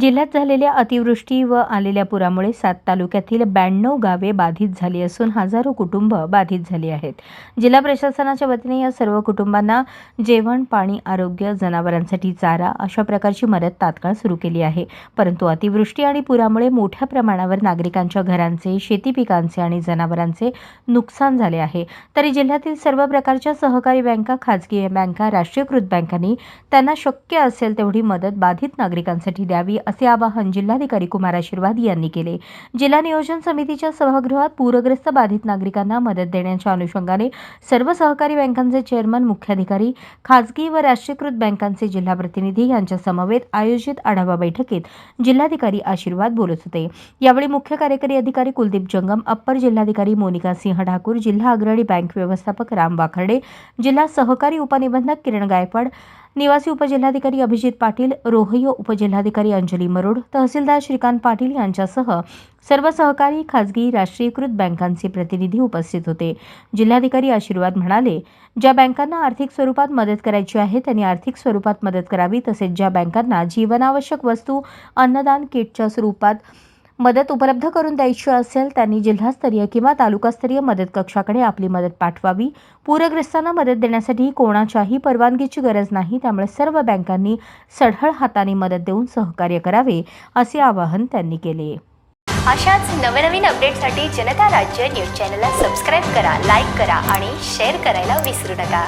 जिल्ह्यात झालेल्या अतिवृष्टी व आलेल्या पुरामुळे सात तालुक्यातील ब्याण्णव गावे बाधित झाली असून हजारो कुटुंब बाधित झाली आहेत. जिल्हा प्रशासनाच्या वतीने या सर्व कुटुंबांना जेवण पाणी आरोग्य जनावरांसाठी चारा अशा प्रकारची मदत तात्काळ सुरू केली आहे. परंतु अतिवृष्टी आणि पुरामुळे मोठ्या प्रमाणावर नागरिकांच्या घरांचे शेती पिकांचे आणि जनावरांचे नुकसान झाले आहे. तरी जिल्ह्यातील सर्व प्रकारच्या सहकारी बँका खाजगी बँका राष्ट्रीयकृत बँकांनी त्यांना शक्य असेल तेवढी मदत बाधित नागरिकांसाठी द्यावी असे आवाहन जिल्हाधिकारी कुमार आशीर्वाद यांनी केले. जिल्हा नियोजन समितीच्या सभागृहात पूरग्रस्त बाधित नागरिकांना मदत देण्याच्या अनुषंगाने सर्व सहकारी बँकांचे चेअरमन मुख्याधिकारी खाजगी व राष्ट्रीयकृत बँकांचे जिल्हा प्रतिनिधी यांच्या समवेत आयोजित आढावा बैठकीत जिल्हाधिकारी आशीर्वाद बोलत होते. यावेळी मुख्य कार्यकारी अधिकारी कुलदीप जंगम अप्पर जिल्हाधिकारी मोनिका सिंह ठाकूर जिल्हा अग्रणी बँक व्यवस्थापक राम वाखर्डे जिल्हा सहकारी उपनिबंधक किरण गायकवाड निवासी उपजिल्हाधिकारी अभिजित पाटील रोहय उपजिल्हाधिकारी अंजली मरोड तहसीलदार श्रीकांत पाटील यांच्यासह सर्व सहकारी खाजगी राष्ट्रीयकृत बँकांचे प्रतिनिधी उपस्थित होते. जिल्हाधिकारी आशीर्वाद म्हणाले ज्या बँकांना आर्थिक स्वरूपात मदत करायची आहे त्यांनी आर्थिक स्वरूपात मदत करावी तसेच ज्या बँकांना जीवनावश्यक वस्तू अन्नदान किटच्या स्वरूपात मदत उपलब्ध करून द्यायची असेल त्यांनी जिल्हास्तरीय किंवा तालुकास्तरीय मदत कक्षाकडे आपली मदत पाठवावी. पूरग्रस्तांना मदत देण्यासाठी कोणाच्याही परवानगीची गरज नाही त्यामुळे सर्व बँकांनी सढळ हाताने मदत देऊन सहकार्य करावे असे आवाहन त्यांनी केले. अशाच नवनवीन अपडेटसाठी जनता राज्य न्यूज चॅनलला सबस्क्राईब करा लाईक करा आणि शेअर करायला विसरू नका.